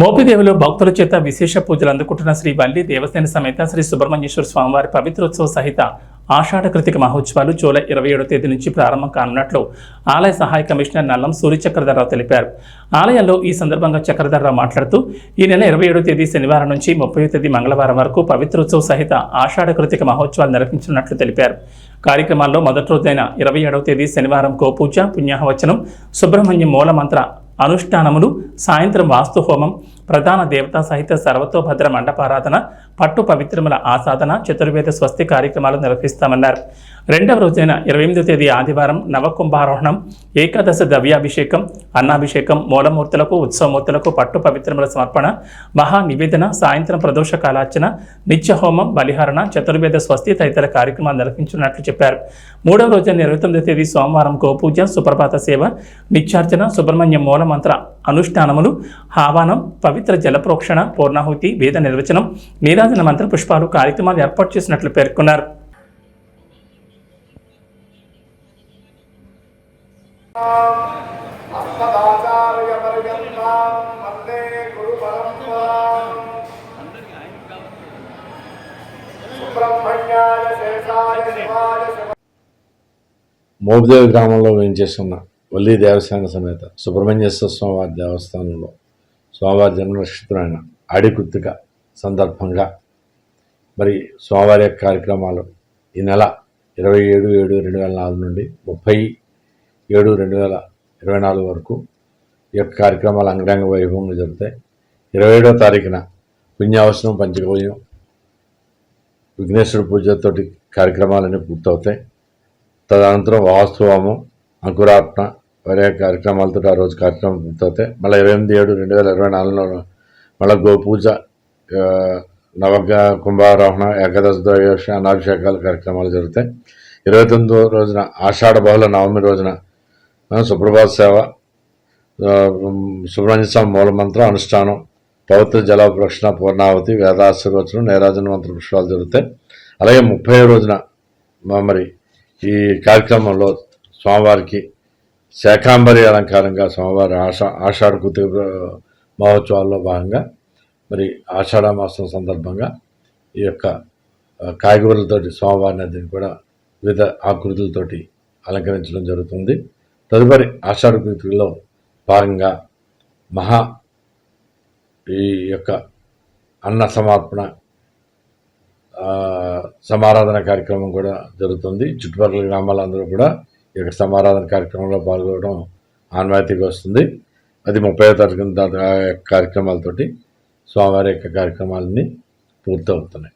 మోపిదేవిలో భక్తుల చేత విశేష పూజలు అందుకుంటున్న శ్రీ వల్లి దేవసేన సమేత శ్రీ సుబ్రహ్మణ్యేశ్వర స్వామివారి పవిత్రోత్సవ సహిత ఆషాఢ కృతిక మహోత్సవాలు జూలై ఇరవై ఏడో తేదీ నుంచి ప్రారంభం కానున్నట్లు ఆలయ సహాయ కమిషనర్ నల్లం సూర్య చక్రధరరావు తెలిపారు. ఆలయంలో ఈ సందర్భంగా చక్రధరరావు మాట్లాడుతూ ఈ నెల ఇరవై ఏడో తేదీ శనివారం నుంచి ముప్పై తేదీ మంగళవారం వరకు పవిత్రోత్సవ సహిత ఆషాఢ కృతిక మహోత్సవాలు నిర్వహించనున్నట్లు తెలిపారు. కార్యక్రమాల్లో మొదటి రోజైన ఇరవై ఏడవ తేదీ శనివారం గోపూజ పుణ్యాహవచనం సుబ్రహ్మణ్యం మూలమంత్ర అనుష్ఠానములు సాయంత్రం వాస్తు హోమం ప్రధాన దేవతా సహిత సర్వతోభద్ర మండపారాధన పట్టు పవిత్రముల ఆసాధన చతుర్వేద స్వస్తి కార్యక్రమాలు నిర్వహిస్తామన్నారు. రెండవ రోజైన ఇరవై ఎనిమిదో తేదీ ఆదివారం నవకుంభారోహణం ఏకాదశ ద్రవ్యాభిషేకం అన్నాభిషేకం మూలమూర్తులకు ఉత్సవమూర్తులకు పట్టు పవిత్రముల సమర్పణ మహా నివేదన సాయంత్రం ప్రదోష కాలార్చన నిత్య హోమం బలిహరణ చతుర్వేద స్వస్తి తదితర కార్యక్రమాలు నిర్వహించినట్లు చెప్పారు. మూడవ రోజైన ఇరవై తొమ్మిదో తేదీ సోమవారం గోపూజ సుప్రభాత సేవ నిత్యార్చన సుబ్రహ్మణ్య మూలమంత్ర అనుష్ఠానములు ఆహ్వానం పవిత్ర జలప్రోక్షణ పూర్ణాహుతి వేద నిర్వచనం నీరాజన మంత్ర పుష్పాలు కార్యక్రమాలు ఏర్పాటు చేసినట్లు పేర్కొన్నారు. అస్మదాచార్యపర్యంతాం వందే గురుపరంపరాం సుబ్రహ్మణ్యాయ శేషాయ శివాయ శివ మోపిదేవి గ్రామంలో వేయించేస్తున్న వల్లి దేవసేన సమేత సుబ్రహ్మణ్యేశ్వర స్వామివారి దేవస్థానంలో స్వామివారి జన్మ నక్షత్రమైన ఆడికుత్తిక సందర్భంగా మరి స్వామివారి యొక్క కార్యక్రమాలు ఈ నెల ఇరవై ఏడు ఏడు రెండు వేల నాలుగు నుండి ముప్పై ఏడు రెండు వేల ఇరవై నాలుగు వరకు ఈ యొక్క కార్యక్రమాలు అంగరంగ వైభవంగా జరుగుతాయి. ఇరవై ఏడవ తారీఖున పుణ్యావసరం పంచగవ్యం విఘ్నేశ్వర పూజతోటి కార్యక్రమాలన్నీ పూర్తవుతాయి. తదనంతరం వాస్తవము అంకురార్పణ వేరే కార్యక్రమాలతో ఆ రోజు కార్యక్రమం పూర్తవుతాయి మళ్ళీ ఇరవై ఎనిమిది ఏడు రెండు వేల ఇరవై నాలుగులో మళ్ళీ గోపూజ ఆ, నవగ్ర కుంభారోహణ ఏకాదశ ద్వయోష అనాభిషేకాల కార్యక్రమాలు జరుగుతాయి. ఇరవై తొమ్మిదో రోజున ఆషాఢ బహుళ నవమి రోజున సుప్రభాత సేవ సుబ్రహ్మణ్య స్వామి మూలమంత్రం అనుష్ఠానం పవిత్ర జల ప్రక్షణ పూర్ణావతి వేదాశీర్వచనం నేరాజన మంత్ర పుష్పాలు జరుగుతాయి. అలాగే ముప్పై రోజున మరి ఈ కార్యక్రమంలో స్వామివారికి శాకాంబరి అలంకారంగా సోమవారం ఆషా ఆషాఢ కృతి మహోత్సవాల్లో భాగంగా మరి ఆషాఢ మాసం సందర్భంగా ఈ యొక్క ఆ, కాయగూరలతోటి స్వామివారిని కూడా వివిధ ఆకృతులతోటి అలంకరించడం జరుగుతుంది. తదుపరి ఆషాఢ కృతిలో భాగంగా మహా ఈ యొక్క అన్న సమార్పణ సమారాధన కార్యక్రమం కూడా జరుగుతుంది. చుట్టుపక్కల గ్రామాలందరూ కూడా ఈ యొక్క సమారాధన కార్యక్రమంలో పాల్గొనడం ఆన్వాయితీగా వస్తుంది. అది ముప్పై తరగతి ఆ యొక్క కార్యక్రమాలతోటి స్వామివారి యొక్క కార్యక్రమాలన్నీ పూర్తవుతున్నాయి.